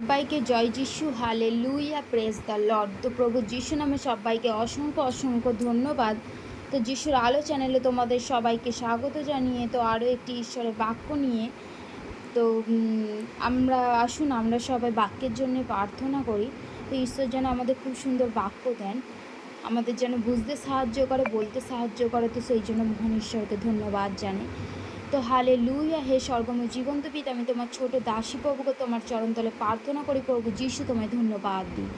সবাইকে জয় যিশু hallelujah praise the Lord তো প্রভু যিশু নামে সবাইকে অসংখ্য অসংখ্য ধন্যবাদ। তো যিশুর আলো চ্যানেলে তোমাদের সবাইকে স্বাগত জানিয়ে, তো আরও একটি ঈশ্বরের বাক্য নিয়ে, তো আমরা, আসুন আমরা সবাই বাক্যের জন্য প্রার্থনা করি। তো ঈশ্বর যেন আমাদের খুব সুন্দর বাক্য দেন। আমাদের যেন বুঝতে সাহায্য করে, বলতে সাহায্য করে। তো সেই জন্য মহান ঈশ্বরকে ধন্যবাদ জানাই। তো হালে লুইয়া হে সর্বম জীবন্ত পিতা, আমি তোমার ছোট দাসী প্রভুকে তোমার চরণতলে প্রার্থনা করি প্রভু, যিশু তোমায় ধন্যবাদ দিই।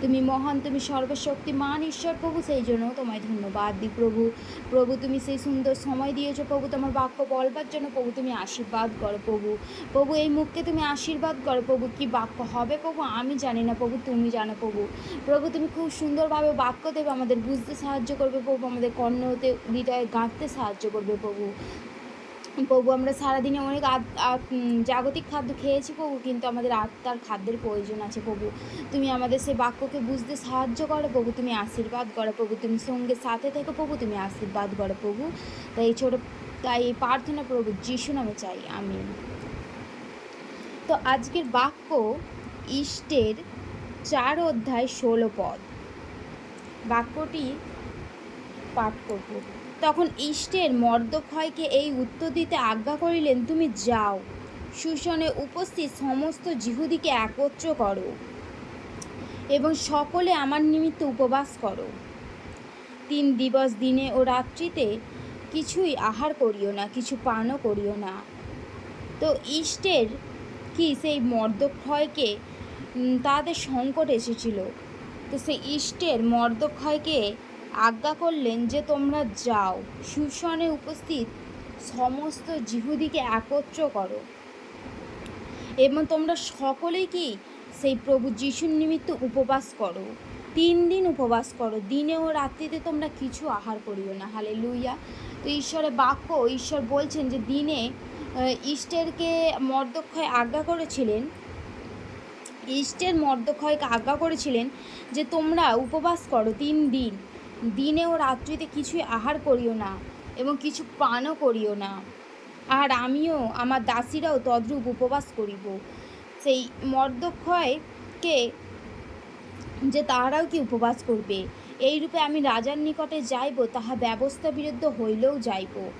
তুমি মহান, তুমি সর্বশক্তিমান ঈশ্বর প্রভু, সেই জন্য তোমায় ধন্যবাদ দিই প্রভু। প্রভু, তুমি সেই সুন্দর সময় দিয়েছ প্রভু, তোমার বাক্য বলবার জন্য প্রভু, তুমি আশীর্বাদ করো প্রভু। প্রভু, এই মুখকে তুমি আশীর্বাদ করো প্রভু, কি বাক্য হবে প্রভু? আমি জানি না প্রভু, তুমি জানো প্রভু। প্রভু, তুমি খুব সুন্দরভাবে বাক্য দেবে, আমাদের বুঝতে সাহায্য করবে প্রভু, আমাদের কর্ণ হতে, হৃদয়ে গাঁথতে সাহায্য করবে প্রভু। প্রভু আমরা সারাদিনে অনেক জাগতিক খাদ্য খেয়েছি প্রভু, কিন্তু আমাদের আত্মার খাদ্যের প্রয়োজন আছে প্রভু। তুমি আমাদের সেই বাক্যকে বুঝতে সাহায্য করো প্রভু, তুমি আশীর্বাদ করো প্রভু, তুমি সঙ্গে সাথে থেকে প্রভু, তুমি আশীর্বাদ করো প্রভু। তাই ছোটো, তাই এই প্রার্থনা প্রভু, যিশু নামে চাই আমি তো আজকের বাক্য ইষ্টের চার অধ্যায় ষোলো পদ। বাক্যটি পাঠ করব। তখন ইষ্টের মর্দক্ষয়কে এই উত্তর দিতে আজ্ঞা করিলেন, তুমি যাও। সুশনে উপস্থিত সমস্ত জিহুদিকে একত্র করো এবং সকলে আমার নিমিত্ত উপবাস করো। তিন দিবস দিনে ও রাত্রিতে কিছুই আহার করিও না, কিছু পানও করিও না। তো ইষ্টের কি সেই মর্দক্ষয়কে তাদের সংকট এসেছিল? তো সেই ইষ্টের মর্দক্ষয়কে আজ্ঞা করলেন যে তোমরা যাও। সুশনে উপস্থিত সমস্ত জিহুদিকে একত্র করো। এবং তোমরা সকলেই কি সেই প্রভু যিশুর নিমিত্ত উপবাস করো? তিন দিন উপবাস করো। দিনে ও রাত্রিতে তোমরা কিছু আহার করিও না। হালে লুইয়া তো ঈশ্বরের বাক্য, ঈশ্বর বলছেন যে দিনে ইষ্টেরকে মর্দক্ষয় আজ্ঞা করেছিলেন। ইষ্টের মর্দক্ষয়কে আজ্ঞা করেছিলেন যে তোমরা উপবাস করো তিন দিন। দিনে ও রাত্রিতে কিছুই আহার করিও না এবং কিছু পানও করিও না। আর আমিও আমার দাসীরাও তদ্রূপ উপবাস করিব। সেই মর্দক্ষয়কে যে তাহারাও কি উপবাস করবে? এইরূপে আমি রাজার নিকটে যাইব, তাহা ব্যবস্থা বিরুদ্ধ হইলেও যাইব।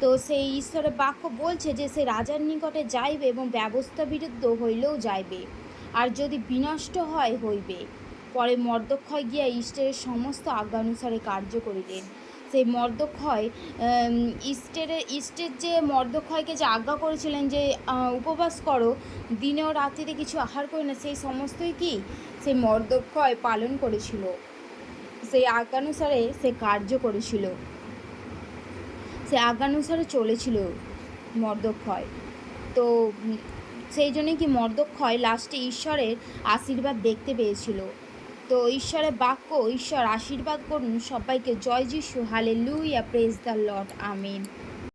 তো সেই ঈশ্বরের বাক্য বলছে যে, সে রাজার নিকটে যাইবে এবং ব্যবস্থা বিরুদ্ধ হইলেও যাইবে। আর যদি বিনষ্ট হয়, হইবে। পরে মর্দক্ষয় গিয়া ইষ্টের সমস্ত আজ্ঞানুসারে কার্য করিলেন। সেই মর্দক্ষয় ইষ্টের ইষ্টের যে মর্দক্ষয়কে যে আজ্ঞা করেছিলেন যে উপবাস করো দিনে ও রাত্রিতে কিছু আহার করি না, সেই সমস্তই কি? সেই মর্দক্ষয় পালন করেছিল। সেই আজ্ঞানুসারে সে কার্য করেছিল। সে আজ্ঞানুসারে চলেছিল মর্দক্ষয়। তো সেই জন্যে কি মর্দক্ষয় লাস্টে ঈশ্বরের আশীর্বাদ দেখতে পেয়েছিল। তো ঈশ্বরের বাক্য, ঈশ্বর আশীর্বাদ করুন সবাইকে। জয় যিশু hallelujah praise the lord amen.